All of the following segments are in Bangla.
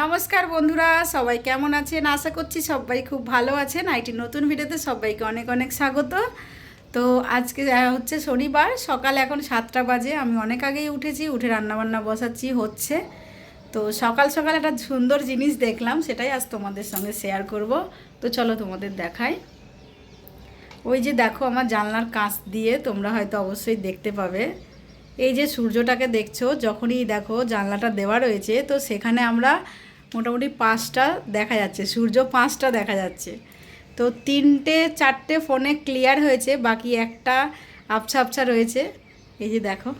নমস্কার বন্ধুরা, সবাই কেমন আছেন? আশা করছি সবাই খুব ভালো আছেন আইটি নতুন ভিডিওতে সবাইকে অনেক অনেক স্বাগত। তো আজকে হচ্ছে শনিবার, সকাল এখন সাতটা বাজে। আমি অনেক আগেই উঠেছি, উঠে রান্নাবান্না বসাচ্ছি, হচ্ছে। তো সকাল সকাল একটা সুন্দর জিনিস দেখলাম, সেটাই আজ তোমাদের সঙ্গে শেয়ার করব। তো চলো তোমাদের দেখাই। ওই যে দেখো আমার জানলার কাঁচ দিয়ে তোমরা হয়তো অবশ্যই দেখতে পাবে। এই যে সূর্যটাকে দেখছ, যখনই দেখো জানলাটা দেওয়া রয়েছে, তো সেখানে আমরা মোটামুটি পাঁচটা দেখা যাচ্ছে, সূর্য পাঁচটা দেখা যাচ্ছে। তো তিনটে, চারটে ফোনে ক্লিয়ার হয়েছে, বাকি একটা আবছা আবছা রয়েছে। এই যে দেখো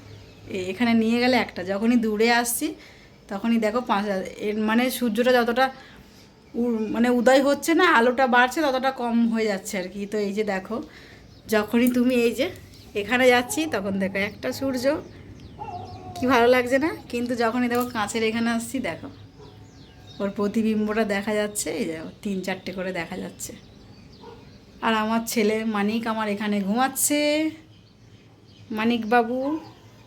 এখানে নিয়ে গেলে একটা, যখনই দূরে আসছি, তখনই দেখো পাঁচ হাজার এর মানে সূর্যটা যতটা মানে উদয় হচ্ছে না, আলোটা বাড়ছে, ততটা কম হয়ে যাচ্ছে আর কি। তো এই যে দেখো, যখনই তুমি এই যে এখানে যাচ্ছি, তখন দেখো একটা সূর্য। কি ভালো লাগছে না? কিন্তু যখনই দেখো কাঁচের এখানে আসছি, দেখো। ওর প্রতিবিম্বটা দেখা যাচ্ছে এই দেখো তিন চারটে করে দেখা যাচ্ছে। আর আমার ছেলে মানিক আমার এখানে ঘুমাচ্ছে। মানিক বাবু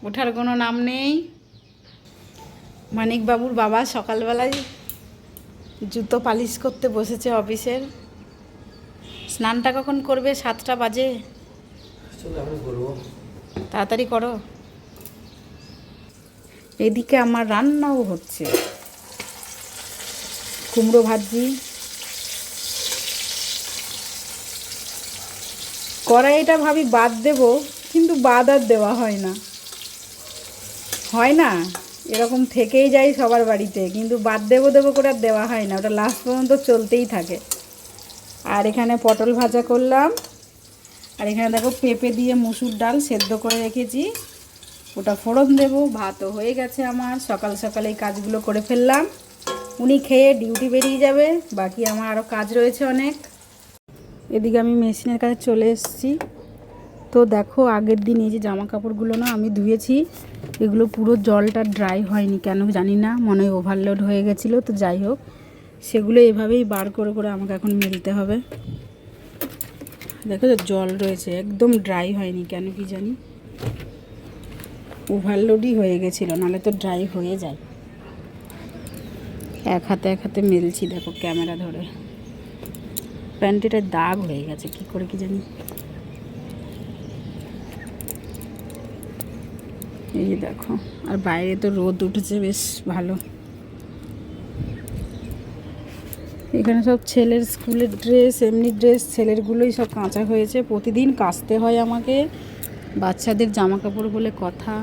ওঠার কোনো নাম নেই। মানিক বাবুর বাবা সকালবেলায় জুতো পালিশ করতে বসেছে অফিসের। স্নানটা কখন করবে? সাতটা বাজে। তাড়াতাড়ি করো। এদিকে আমার রান্নাও হচ্ছে। কুমড়ো ভাজি। কড়াইটা ভাবি বাদ দেব, কিন্তু বাদ আর দেওয়া হয় না। হয় না? এরকম থেকেই যায় সবার বাড়িতে, কিন্তু বাদ দেবো দেবো করে আর দেওয়া হয় না। ওটা লাস্ট পর্যন্ত চলতেই থাকে। আর এখানে পটল ভাজা করলাম। আর এখানে দেখো পেঁপে দিয়ে মুসুর ডাল সেদ্ধ করে রেখেছি। ওটা ফোড়ন দেব, ভাতও হয়ে গেছে আমার। সকাল সকাল এই কাজগুলো করে ফেললাম। উনি খেয়ে ডিউটি বেরিয়ে যাবে। বাকি আমার আরও কাজ রয়েছে অনেক। এদিকে আমি মেশিনের কাছে চলে এসেছি। তো দেখো, আগের দিন এই যে জামা কাপড়গুলো না আমি ধুয়েছি, এগুলো পুরো জলটা ড্রাই হয়নি কেন জানি না, মনে হয় ওভারলোড হয়ে গেছিল, তো যাই হোক, সেগুলো এভাবেই বার করে করে আমাকে এখন মেলতে হবে। দেখো জল রয়েছে, একদম ড্রাই হয়নি কেন কি জানি। ওভারলোডই হয়ে গেছিল, নাহলে তো ড্রাই হয়ে যায়। এক হাতে এক হাতে মেলছি, দেখো ক্যামেরা ধরে। প্যান্টিটার দাগ হয়ে গেছে, কি করে কি জানি। এই দেখো, আর বাইরে তো রোদ উঠেছে, বেশ ভালো। এখানে সব ছেলের স্কুলের ড্রেস, এমনি ড্রেস, ছেলেরগুলোই সব কাঁচা হয়েছে। প্রতিদিন কাচতে হয় আমাকে। বাচ্চাদের জামা কাপড় বলে কথা।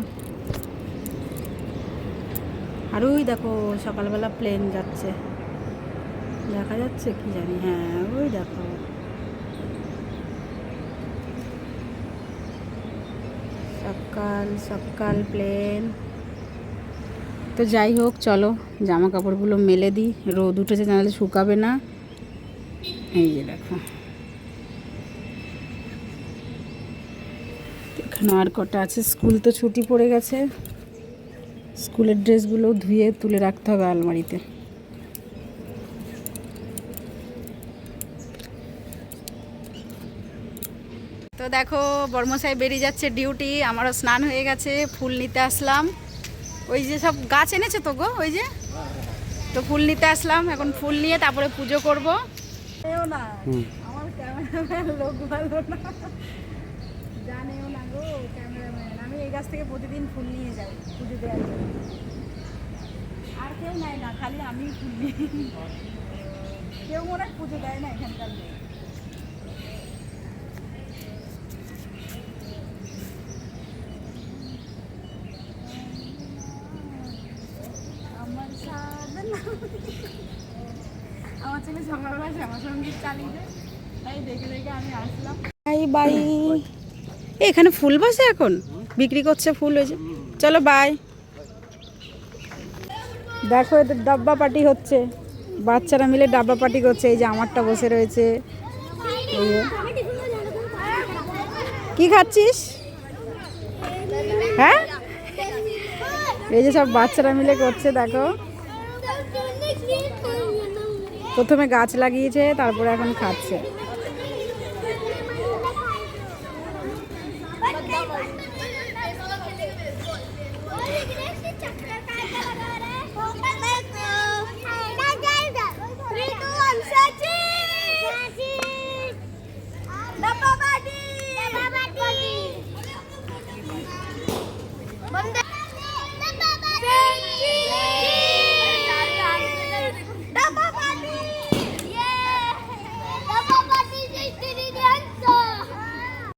আর ওই দেখো, সকালবেলা প্লেন যাচ্ছে। দেখা যাচ্ছে কি জানি হ্যাঁ ওই দেখো। সকাল সকাল প্লেন তো যাই হোক, চলো জামা কাপড়গুলো মেলে দিই। রোদ উঠেছে, নাহলে শুকাবে না। এই যে দেখো। এখানে আর কটা আছে? স্কুল তো ছুটি পড়ে গেছে। স্কুলের ড্রেসগুলো ধুয়ে তুলে রাখতে হবে আলমারিতে। তো দেখো বর্মশাই বেরিয়ে যাচ্ছে ডিউটি আমারও স্নান হয়ে গেছে ফুল নিতে আসলাম। ওই যে সব গাছ এনেছে তো গো ওই যে? তো ফুল নিতে আসলাম এখন ফুল নিয়ে তারপরে পুজো করব। না আমার ক্যামেরাম্যান লোক ভালো না। জানেও না গো, ক্যামেরাম্যান। আমি এই গাছ থেকে প্রতিদিন ফুল নিয়ে যাই, পুজো দেওয়ার জন্য। আর কেউ নেয় না, খালি আমি ফুল নিই। কেউ মনে হয় পুজো দেয় না এখানকার সাধনা। আমার ছেলে সকালবেলা শ্যামা সংগীত চালিয়ে দেয়। তাই দেখে দেখে আমি আসলাম। Bye bye. এখানে ফুল বসে এখন? বিক্রি করছে ফুল হয়েছে চলো বাই দেখো, এদের ডাব্বা পার্টি হচ্ছে। বাচ্চারা মিলে ডাব্বা পার্টি করছে। এই যে আমারটা বসে রয়েছে। কি খাচ্ছিস? হ্যাঁ? এই যে সব বাচ্চারা মিলে করছে, দেখো। প্রথমে গাছ লাগিয়েছে, তারপরে এখন খাচ্ছে।